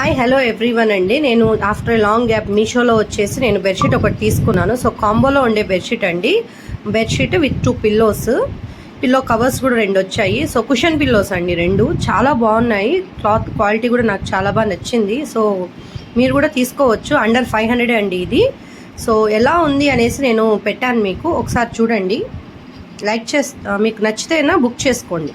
hi hello everyone అండి నేను after long gap మీషోలో వచ్చేసి నేను బెడ్షీట్ ఒకటి తీసుకున్నాను సో కాంబోలో ఉండే బెడ్షీట్ అండి bedsheet with two pillows pillow covers కూడా రెండు వచ్చాయి సో కుషన్ పిల్లోస్ అండి రెండు చాలా బాగున్నాయి క్లాత్ క్వాలిటీ కూడా నాకు చాలా బాగా నచ్చింది సో మీరు కూడా తీసుకోవచ్చు అండర్ ఫైవ్ హండ్రెడ్ అండి ఇది సో ఎలా ఉంది అనేసి నేను పెట్టాను మీకు ఒకసారి చూడండి లైక్ చేస్తా మీకు నచ్చితేనా బుక్ చేసుకోండి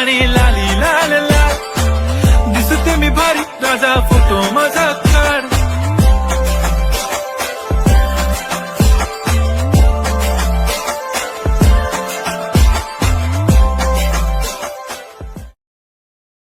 आणि लाली लाल ला दिसते मी भारी राजा फोटो माझा